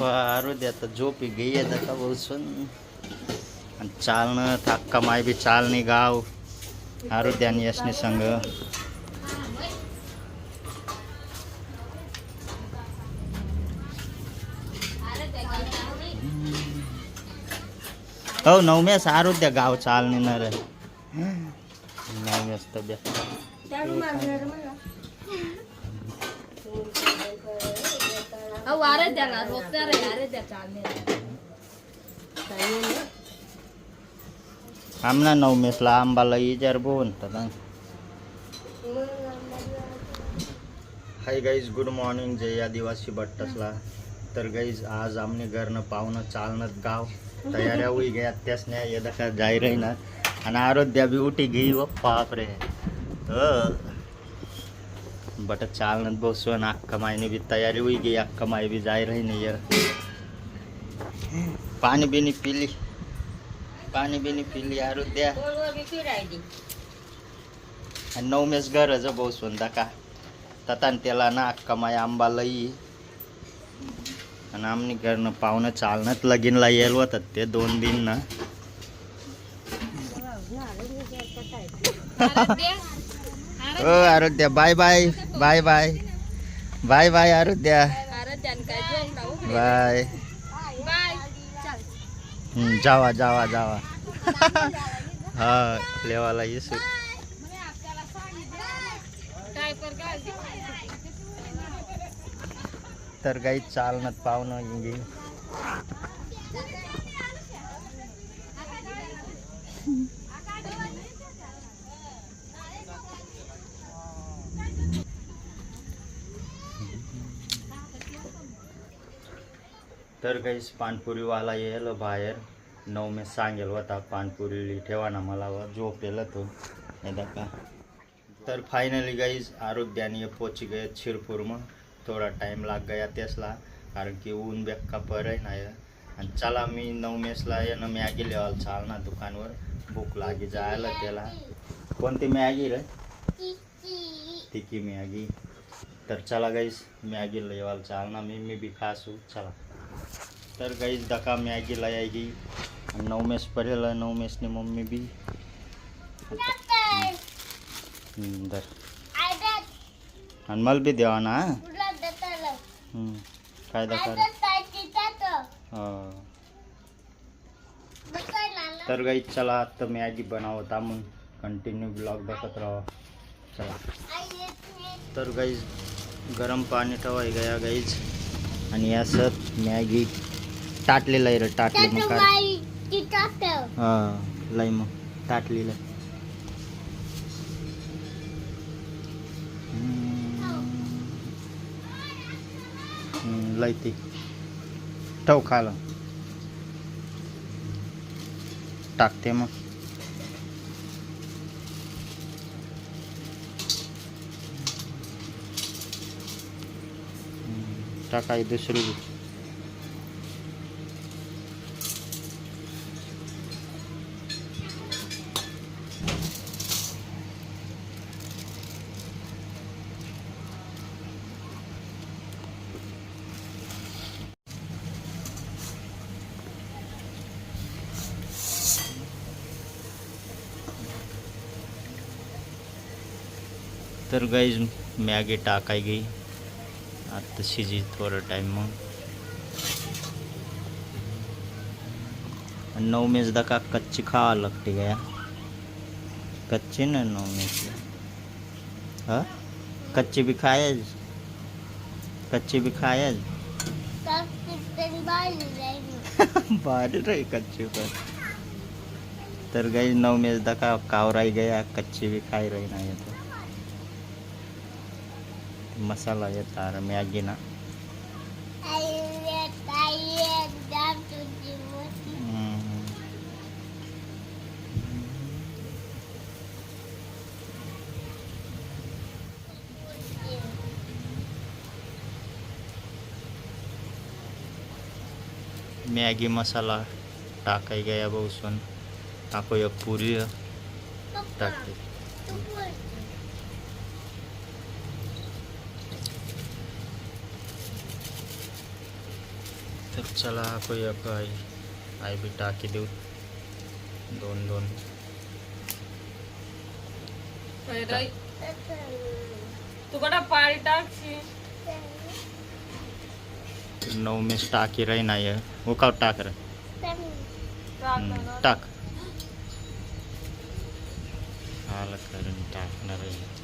baru dia terjopi gaya dah tak bosan. Ancal na tak kamai bi ni gau. Harus dia ni sangga. Oh, nau mes harus dia gau cal ni nara. Nau mes terbiasa. अहो अरे द्याला रोजच्या रे अरे द्या चालणे आमना नवमेसला आंबाला इजार बोलतात हाय गाईज गुड मॉर्निंग जय आदिवासी भट्टसला. तर गाईज आज आमने घरनं पाहुणं चालणं गाव तयाऱ्या होई गया त्याच न्याय यदा का जाय रही ना. आणि आरोग्या बी उठी गई व बट चालणं बसून अक्का मायने बी तयारी होई गई अक्का माय बी जाय रही नाही यार। पाणी बिनी पिली। पाणी बिनी पिली आरोग्या आणि नवमेस गरज बसून दाका ततान त्याला ना अक्का माय आंबा लई। आणि आमनी घरनं पाहुणं चालणंच लगीनला येल होतात ते दोन दिन ना। हो आरोग्या bye bye. Bye bye. Bye bye आरोग्या बाय. जावा जावा जावा. हा लेवाला येसू. तर काही चालणं पाहुणं इंगी तर काहीच पाणपुरीवाला येईल बाहेर. नऊ मी सांगेल होता पाणपुरी ठेवा ना मला व झोपेल तो. एकदा का तर फायनली गाईज आरोग्याने पोची गए शिरपूर मग. थोडा टाइम लाग गया त्यासला कारण की ऊन बेक्का पर आहे ना या. आणि चला मी नऊ मेसला ये ना मॅगी लेवाल चाल ना दुकानवर. भूक लागी जायला त्याला. कोणती मॅगी रे? तिकी मॅगी तर चला गाईस मॅगी लेवाल चाल ना मी मी बी खासू. चला. तर गाईज दका मॅगीला यायगी आणि नऊ मेस पडेल नऊ मेसने मम्मी बी. दर आणि मला बी द्यावा ना काय दाखवा हो. तर गाई चला आता मॅगी बनावत म्हणून कंटिन्यू ब्लॉग बघत राहा. चला. तर गाईज गरम पाणी ठेवाय गया गाईज. आणि यासत मॅगी टाटलेलं आहे रे टाटली मग काय? हा लय मग हम्म, लय ती. ठेव खाला टाकते मग. टाकाय दुसरी तर गाईज मॅगी टाकाय गई. आता शिजी थोडा टाइम आणि नऊ मेस दका कच्ची खावा लागते गया. कच्ची ना मेसला हा? कच्ची भी खायच कच्ची भी खायच भारी रही कच्ची पर. तर गई नऊ मेस दका कावराई गया, कच्ची भी खाई रही ना येतो मसाला येता रे मॅगी ना हम्म. मॅगी मसाला टाकाय गया बहुसन टाको एक पुरी टाकते तर चला कोई एक आई आई बी टाकी देऊ दोन दोन तुकडा पाळी टाकशी नऊ मेस टाकी राही नाही उकाव टाक रे हम्म, टाक आलं करून टाकणार आहे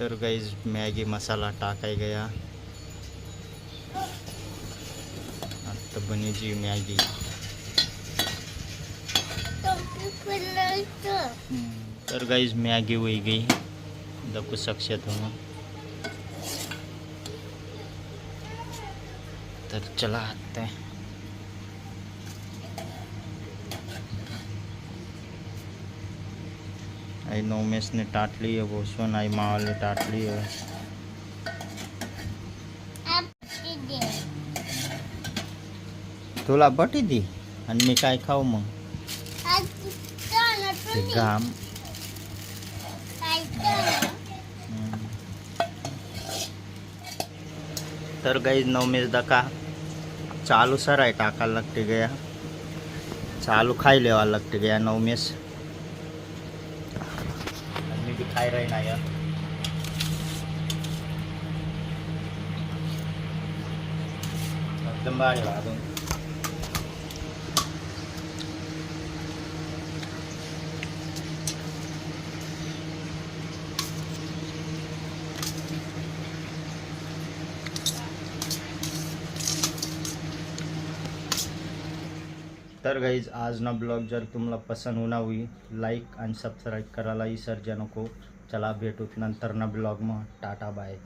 तर गाईज मॅगी मसाला टाकाय गया आता बनीची मॅगी तर गाईज मॅगी हुई गई दकू सकते तुम तर चला आते हैं आई नोमेश ने टाट ली है वो सुन आई मावल ने टाट ली है तुला बटी दी आणि मी काय खाऊ मग ते घाम हम्म. तर काही नवमेश दका चालू सर आहे टाकायला लागते गया चालू खाई लेवा लागते गया thay rây này á. Đâm ba thì là đúng तर गाईज आज ना ब्लॉग जर तुम्हाला पसंत होणार हुई लाईक आणि सबस्क्राईब करायला विसर्जा नको चला भेटूत नंतर ना ब्लॉग मग. Tata bye